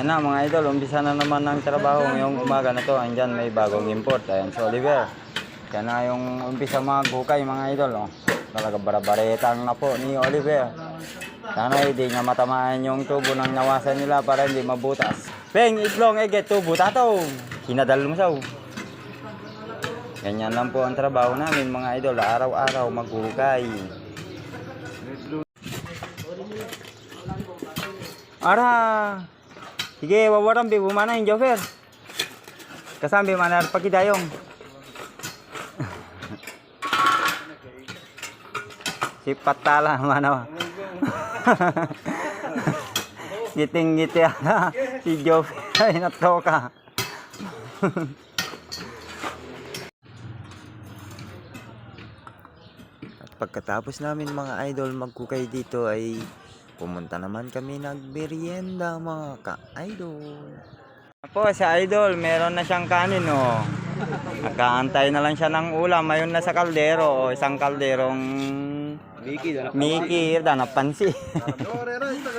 Ayan na mga idol, umpisa na naman ng trabaho ngayong umaga na to. Andyan may bagong import. Ayan si Oliver. Kaya na yung umpisa maghukay mga idol. Oh. Talaga barabaretang na po ni Oliver. Sana hindi niya matamaan yung tubo ng nawasan nila para hindi mabutas. Peng, itlong, eget, tubo, tato. Hinadal mo saw. Ganyan lang po ang trabaho namin mga idol. Araw-araw maghukay. Ara. Sige, wawaran bi bumana yung Jofer. Kasambi manar pakidayong. si Patala mana. Giting ngiti ana si Jofer natoka. At pagkatapos namin mga idol magkukay dito ay pumunta naman kami nagmerienda mga ka-idol. Po, sa idol, meron na siyang kanin oh. Nakaantay na lang siya ng ulam. Mayroon na sa kaldero, oh. isang kalderong Miki, dala Mickey, na pansi.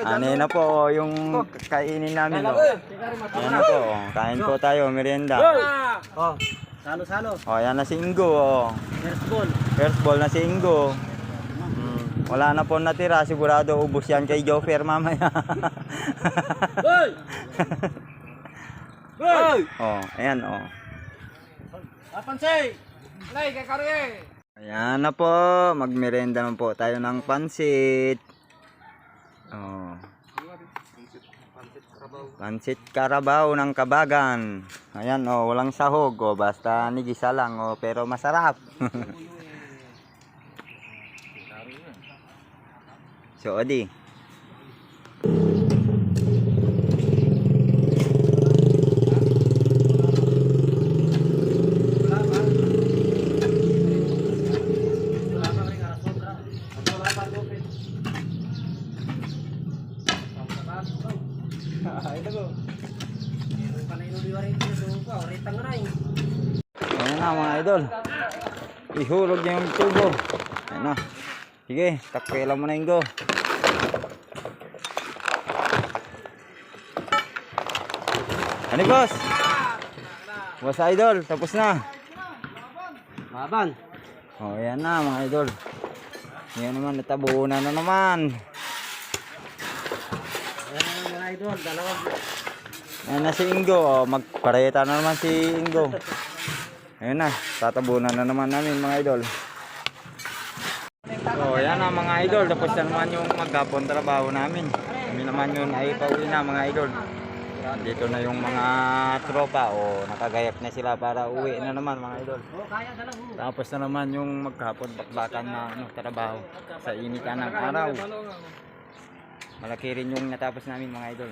ano na po, oh, yung kainin namin. Oh. Ayan na po, oh. kain po tayo, merienda. Oh, salo-salo. Oh, yan na si Ingo. Oh. First ball. First ball na si Ingo. Wala na po natira, sigurado ubos yan kay Jofer mamaya. Hoy! Hoy! oh, ayan oh. Apansay! Lay, kay Karye! Ayan na po, magmerenda naman po tayo ng pansit. Oh. Pansit karabaw ng kabagan. Ayan oh, walang sahog oh, basta nigisa lang oh, pero masarap. so, odi. Ayan na mga idol. Ihulog niya yung tubo. Ayan na. Sige, takpela mo na yung go. Ano boss? Boss idol, tapos na. Maban. Oh, ayan na mga idol. Ngayon naman, natabunan na naman. Ayan ang mga idol, dalawang Ayan na si Ingo. Oh, magpareta na naman si Ingo. Ayan na, tatabunan na naman namin mga idol. So, ayan na mga idol. Tapos na naman yung maghapon trabaho namin. Kami naman yun ay pauwi na mga idol. Dito na yung mga tropa o nakagayap na sila para uwi na naman mga idol. Tapos na naman yung maghapon bakbakan na ano, trabaho sa initan ng araw. Malaki rin yung natapos namin mga idol.